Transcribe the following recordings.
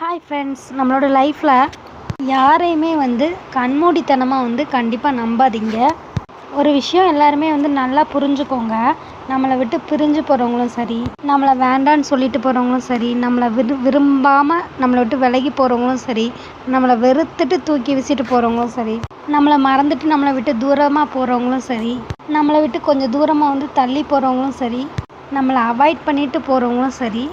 Hi friends நம்மளோட லைஃப்பில் யாரையுமே வந்து கண்மூடித்தனமாக வந்து கண்டிப்பாக நம்பாதீங்க. ஒரு விஷயம் எல்லாருமே வந்து நல்லா புரிஞ்சுக்கோங்க. நம்மளை விட்டு பிரிஞ்சு போகிறவங்களும் சரி நம்மளை வேண்டான்னு சொல்லிட்டு போகிறவங்களும் சரி நம்மளை விரு விரும்பாமல் நம்மளை விட்டு விலகி போகிறவங்களும் சரி நம்மளை வெறுத்துட்டு தூக்கி வீசிட்டு போகிறவங்களும் சரி நம்மளை மறந்துட்டு நம்மளை விட்டு தூரமாக போகிறவங்களும் சரி நம்மளை விட்டு கொஞ்சம் தூரமாக வந்து தள்ளி போகிறவங்களும் சரி நம்மளை அவாய்ட் பண்ணிட்டு போகிறவங்களும் சரி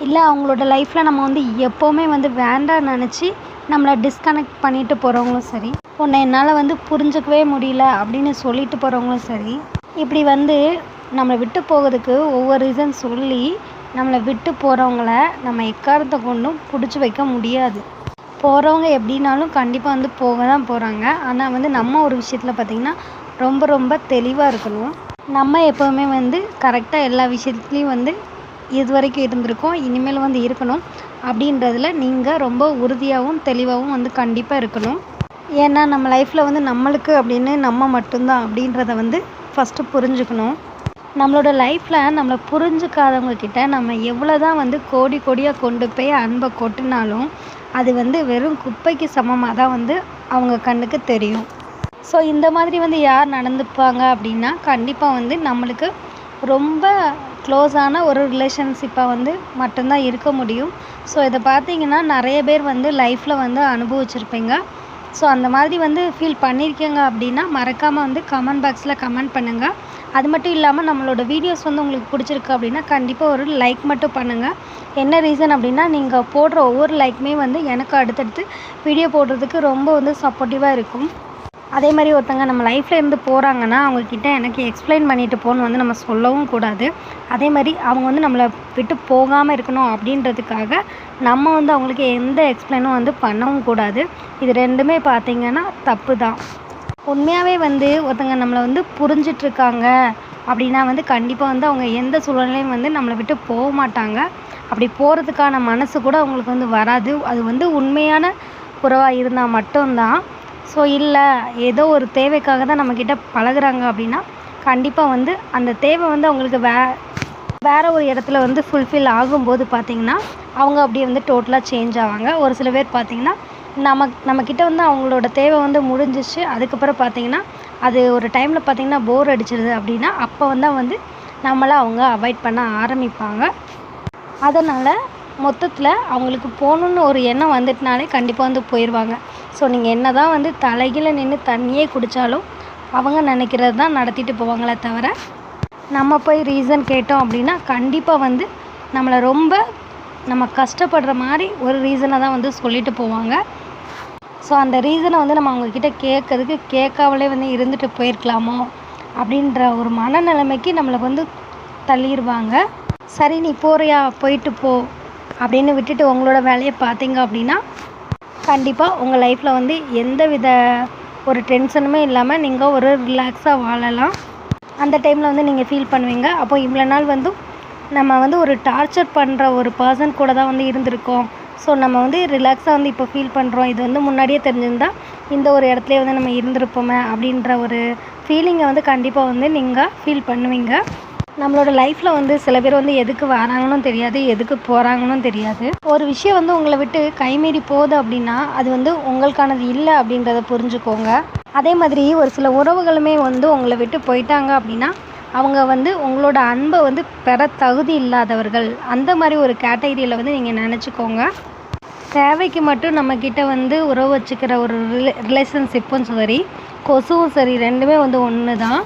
இல்லை அவங்களோட லைஃப்பில் நம்ம வந்து எப்போவுமே வந்து வேண்டாம் நினச்சி நம்மளை டிஸ்கனெக்ட் பண்ணிட்டு போகிறவங்களும் சரி உன்னை என்னால் வந்து புரிஞ்சுக்கவே முடியல அப்படின்னு சொல்லிட்டு போகிறவங்களும் சரி இப்படி வந்து நம்மளை விட்டு போகிறதுக்கு ஒவ்வொரு ரீசன் சொல்லி நம்மளை விட்டு போகிறவங்கள நம்ம எக்காரணத்தை கொண்டும் பிடிச்சி வைக்க முடியாது. போகிறவங்க எப்படின்னாலும் கண்டிப்பாக வந்து போக தான் போகிறாங்க ஆனால் வந்து நம்ம ஒரு விஷயத்தில் பார்த்திங்கன்னா ரொம்ப ரொம்ப தெளிவாக இருக்கணும். நம்ம எப்போவுமே வந்து கரெக்டாக எல்லா விஷயத்துலேயும் வந்து இது வரைக்கும் இருந்திருக்கோம் இனிமேல் வந்து இருக்கணும் அப்படின்றதுல நீங்கள் ரொம்ப உறுதியாகவும் தெளிவாகவும் வந்து கண்டிப்பாக இருக்கணும். ஏன்னா நம்ம லைஃப்பில் வந்து நம்மளுக்கு அப்படின்னு நம்ம மட்டும்தான் அப்படின்றத வந்து ஃபஸ்ட்டு புரிஞ்சுக்கணும். நம்மளோட லைஃப்பில் நம்மளை புரிஞ்சுக்காதவங்கக்கிட்ட நம்ம எவ்வளோ தான் வந்து கோடி கோடியாக கொண்டு போய் அன்பை கொட்டினாலும் அது வந்து வெறும் குப்பைக்கு சமமாக தான் வந்து அவங்க கண்ணுக்கு தெரியும். ஸோ இந்த மாதிரி வந்து யார் நடந்துப்பாங்க அப்படின்னா கண்டிப்பாக வந்து நம்மளுக்கு ரொம்ப க்ளோஸான ஒரு ரிலேஷன்ஷிப்பாக வந்து மட்டும்தான் இருக்க முடியும். ஸோ இதை பார்த்தீங்கன்னா நிறைய பேர் வந்து லைஃப்பில் வந்து அனுபவிச்சிருப்பீங்க. ஸோ அந்த மாதிரி வந்து ஃபீல் பண்ணியிருக்கீங்க அப்படின்னா மறக்காமல் வந்து கமெண்ட் பாக்ஸில் கமெண்ட் பண்ணுங்கள் அது மட்டும் இல்லாமல் நம்மளோட வீடியோஸ் வந்து உங்களுக்கு பிடிச்சிருக்கு அப்படின்னா கண்டிப்பாக ஒரு லைக் மட்டும் பண்ணுங்கள் என்ன ரீசன் அப்படின்னா நீங்கள் போடுற ஒவ்வொரு லைக்குமே வந்து எனக்கு அடுத்தடுத்து வீடியோ போடுறதுக்கு ரொம்ப வந்து சப்போர்ட்டிவாக இருக்கும். அதே மாதிரி ஒருத்தங்க நம்ம லைஃப்பில் இருந்து போகிறாங்கன்னா அவங்கக்கிட்ட எனக்கு எக்ஸ்பிளைன் பண்ணிட்டு போகணும் வந்து நம்ம சொல்லவும் கூடாது. அதே மாதிரி அவங்க வந்து நம்மளை விட்டு போகாமல் இருக்கணும் அப்படின்றதுக்காக நம்ம வந்து அவங்களுக்கு எந்த எக்ஸ்பிளைனும் வந்து பண்ணவும் கூடாது. இது ரெண்டுமே பார்த்திங்கன்னா தப்பு தான். உண்மையாகவே வந்து ஒருத்தங்க நம்மளை வந்து புரிஞ்சிட்ருக்காங்க அப்படின்னா வந்து கண்டிப்பாக வந்து அவங்க எந்த சூழ்நிலையும் வந்து நம்மளை விட்டு போக மாட்டாங்க. அப்படி போகிறதுக்கான மனசு கூட அவங்களுக்கு வந்து வராது. அது வந்து உண்மையான உறவாக இருந்தால் மட்டும்தான். ஸோ இல்லை ஏதோ ஒரு தேவைக்காக தான் நம்மக்கிட்ட பழகுறாங்க அப்படின்னா கண்டிப்பாக வந்து அந்த தேவை வந்து அவங்களுக்கு வே வேறு ஒரு இடத்துல வந்து ஃபுல்ஃபில் ஆகும்போது பார்த்திங்கன்னா அவங்க அப்படியே வந்து டோட்டலாக சேஞ்ச் ஆவாங்க. ஒரு சில பேர் பார்த்திங்கன்னா நம்ம நம்மக்கிட்ட வந்து அவங்களோட தேவை வந்து முடிஞ்சிச்சு அதுக்கப்புறம் பார்த்திங்கன்னா அது ஒரு டைமில் பார்த்திங்கன்னா போர் அடிச்சிருது அப்படின்னா அப்போ வந்து வந்து நம்மளை அவங்க அவாய்ட் பண்ண ஆரம்பிப்பாங்க. அதனால் மொத்தத்தில் அவங்களுக்கு போகணுன்னு ஒரு எண்ணம் வந்துட்டுனாலே கண்டிப்பாக வந்து போயிடுவாங்க ஸோ நீங்கள் என்ன தான் வந்து தலைகீழ நின்று தண்ணியே குடித்தாலும் அவங்க நினைக்கிறது தான் நடத்திட்டு போவாங்களே தவிர நம்ம போய் ரீசன் கேட்டோம் அப்படின்னா கண்டிப்பாக வந்து நம்மளை ரொம்ப நம்ம கஷ்டப்படுற மாதிரி ஒரு ரீசனை தான் வந்து சொல்லிட்டு போவாங்க. ஸோ அந்த ரீசனை வந்து நம்ம அவங்கக்கிட்ட கேட்கறதுக்கு கேட்காமலே வந்து இருந்துட்டு போயிருக்கலாமோ அப்படின்ற ஒரு மனநிலைமைக்கு நம்மளை வந்து தள்ளிடுவாங்க சரி நீ போறியா? போயிட்டு போ. அப்படின்னு விட்டுட்டு உங்களோட வேலையை பார்த்தீங்க அப்படின்னா கண்டிப்பாக உங்கள் லைஃப்பில் வந்து எந்த வித ஒரு டென்ஷனுமே இல்லாமல் நீங்கள் ஒரு ரிலாக்ஸாக வாழலாம். அந்த டைமில் வந்து நீங்கள் ஃபீல் பண்ணுவீங்க. அப்போ இவ்வளோ நாள் வந்து நம்ம வந்து ஒரு டார்ச்சர் பண்ணுற ஒரு பர்சன் கூட தான் வந்து இருந்திருக்கோம். ஸோ நம்ம வந்து ரிலாக்ஸாக வந்து இப்போ ஃபீல் பண்ணுறோம் இது வந்து முன்னாடியே தெரிஞ்சிருந்தால் இந்த ஒரு இடத்துல வந்து நம்ம இருந்திருப்போமே அப்படின்ற ஒரு ஃபீலிங்கை வந்து கண்டிப்பாக வந்து நீங்கள் ஃபீல் பண்ணுவீங்க. நம்மளோட லைஃப்பில் வந்து சில பேர் வந்து எதுக்கு வராங்கன்னு தெரியாது எதுக்கு போகிறாங்கன்னு தெரியாது. ஒரு விஷயம் வந்து உங்களை விட்டு கைமீறி போகுது அப்படின்னா அது வந்து உங்களுக்கானது இல்லை அப்படின்றத புரிஞ்சுக்கோங்க. அதே மாதிரி ஒரு சில உறவுகளுமே வந்து உங்களை விட்டு போயிட்டாங்க அப்படின்னா அவங்க வந்து உங்களோட அன்பை வந்து பெற தகுதி இல்லாதவர்கள். அந்த மாதிரி ஒரு கேட்டகரியில் வந்து நீங்கள் நினச்சிக்கோங்க. தேவைக்கு மட்டும் நம்மக்கிட்ட வந்து உறவு வச்சுக்கிற ஒரு ரிலே ரிலேஷன்ஷிப்பும் சரி கொசுவும் சரி ரெண்டுமே வந்து ஒன்று தான்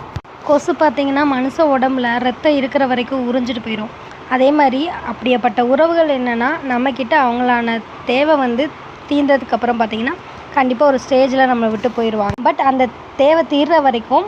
கொசு பார்த்திங்கன்னா மனுஷ உடம்புல ரத்தம் இருக்கிற வரைக்கும் உறிஞ்சிட்டு போயிடும் அதே மாதிரி அப்படியேப்பட்ட உறவுகள் என்னென்னா நம்மக்கிட்ட அவங்களான தேவை வந்து தீர்ந்ததுக்கப்புறம் பார்த்திங்கன்னா கண்டிப்பாக ஒரு ஸ்டேஜில் நம்மளை விட்டு போயிடுவாங்க பட் அந்த தேவை தீர்ற வரைக்கும்